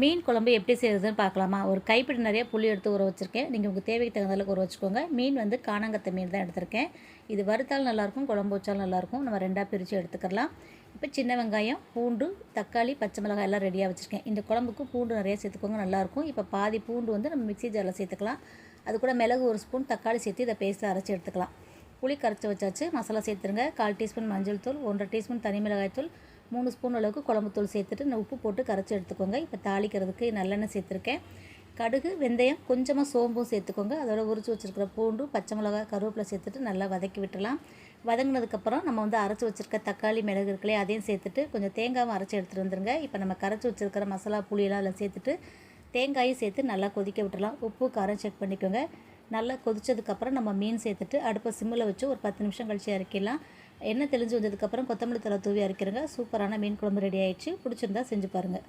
மீன் குழம்பு எப்படி செய்கிறதுன்னு பார்க்கலாமா? ஒரு கைப்பிடி நிறைய புளி எடுத்து ஊற வச்சுருக்கேன். நீங்கள் உங்கள் தேவைக்கு தகுந்த அளவுக்கு ஊற வச்சுக்கோங்க. மீன் வந்து காணாங்கத்த மீன் தான் எடுத்திருக்கேன். இது வறுத்தாலும் நல்லாயிருக்கும் குழம்பு வச்சாலும் நல்லாயிருக்கும். நம்ம ரெண்டாக பிரித்து எடுத்துக்கலாம். இப்போ சின்ன வெங்காயம் பூண்டு தக்காளி பச்சை மிளகாய் எல்லாம் ரெடியாக வச்சுருக்கேன். இந்த குழம்புக்கு பூண்டு நிறைய சேர்த்துக்கோங்க நல்லாயிருக்கும். இப்போ பாதி பூண்டு வந்து நம்ம மிக்ஸி ஜாரில் சேர்த்துக்கலாம். அது கூட மிளகு ஒரு ஸ்பூன் தக்காளி சேர்த்து இதை பேஸ்ட்டு அரைச்சி எடுத்துக்கலாம். புளி கரைச்சி வச்சாச்சு. மசாலா சேர்த்துருங்க. கால் டீஸ்பூன் மஞ்சள் தூள் ஒன்றரை டீஸ்பூன் தனி மிளகாய் தூள் மூணு ஸ்பூன் அளவுக்கு குழம்புத்தூள் சேர்த்துட்டு நான் உப்பு போட்டு கரைச்சி எடுத்துக்கோங்க. இப்போ தாளிக்கிறதுக்கு நல்லெண்ணெய் சேர்த்துருக்கேன். கடுகு வெந்தயம் கொஞ்சமாக சோம்பும் சேர்த்துக்கோங்க. அதோட உரிச்சு வச்சுருக்கிற பூண்டு பச்சை மிளகாய் கருவேப்பிலை சேர்த்துட்டு நல்லா வதக்கி விட்டுலாம் வதங்கினதுக்கப்புறம் நம்ம வந்து அரைச்சி வச்சுருக்க தக்காளி மிளகு இருக்குல்லையே அதையும் சேர்த்துட்டு கொஞ்சம் தேங்காயும் அரைச்சி எடுத்துகிட்டு வந்துருங்க. இப்போ நம்ம கரைச்சி வச்சுருக்கிற மசாலா புளியெல்லாம் அதில் சேர்த்துட்டு தேங்காயும் சேர்த்து நல்லா கொதிக்க விட்டுலாம் உப்பு காரம் செக் பண்ணிக்கோங்க. நல்லா கொதிச்சதுக்கப்புறம் நம்ம மீன் சேர்த்துட்டு அடுப்பை சிம்மில் வச்சு ஒரு பத்து நிமிஷம் கழிச்சு இறக்கிடலாம். எண்ணெய் தெளிஞ்சு வந்ததுக்கப்புறம் கொத்தமல்லி தலை தூவி அரைக்கிறங்க. சூப்பரான மீன் குழம்பு ரெடி ஆயிடுச்சு. பிடிச்சிருந்தா செஞ்சு பாருங்கள்